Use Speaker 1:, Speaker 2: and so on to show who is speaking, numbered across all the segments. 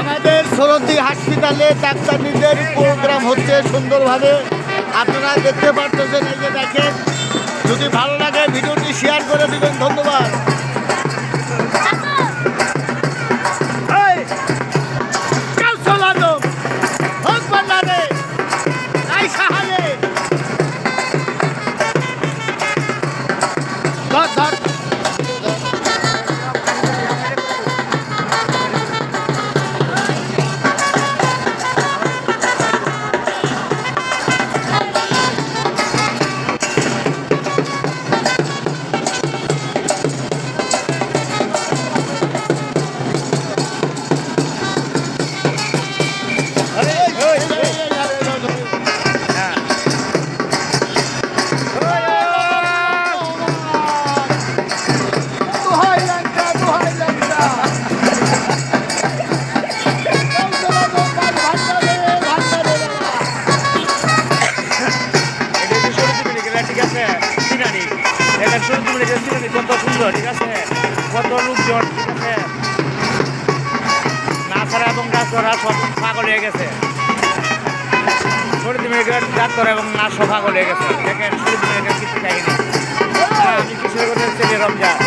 Speaker 1: আমাদের সরদ্দি হাসপাতালে ডাক্তারদের প্রোগ্রাম হচ্ছে সুন্দরভাবে। আপনারা দেখতে পারতেছেন, এই যে দেখেন। যদি ভালো লাগে ভিডিওটি শেয়ার করে দিবেন, ধন্যবাদ।
Speaker 2: মেডিকেল সিনারি কত সুন্দর, ঠিক আছে? কত লোকজন, ঠিক আছে? নাচারা এবং ডাক্তাররা সব পাগল হয়ে গেছে। মেডিকেল ডাক্তার এবং নাচ সব পাগল হয়ে গেছে। দেখেন মেডিকেল কিছু খাইনি। হ্যাঁ আমি কিশোর করে রমজান।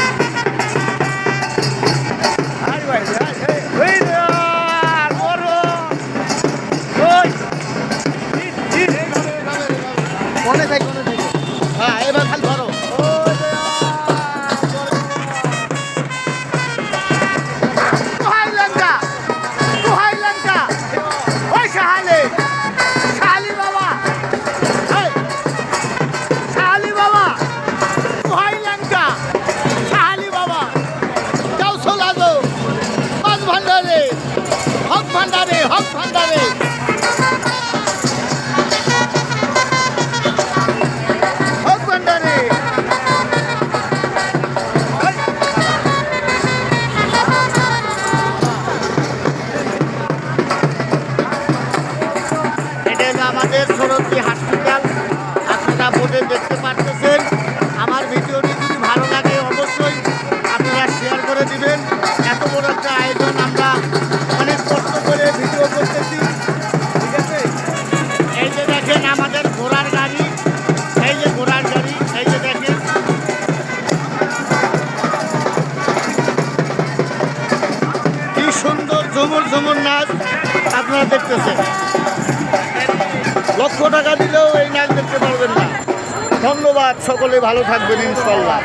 Speaker 1: হক ভান্ডারে। আমাদের সরস্বতী হসপিটাল আপনারা বোর্ডে দেখতে পারতেছেন। আমার ভিডিওটি যদি ভালো লাগে অবশ্যই আপনারা শেয়ার করে দিবেন। এত বড় একটা আয়োজন দেখেন আমাদের ঘোড়ার গাড়ি, এই যে ঘোড়ার গাড়ি, এই যে দেখেন। কি সুন্দর ঝুমুর ঝুমুর নাচ আপনারা দেখতেছেন। লক্ষ টাকা দিলেও এই নাচ দেখতে পারবেন না। ধন্যবাদ সকলে, ভালো থাকবেন ইনশাল্লাহ।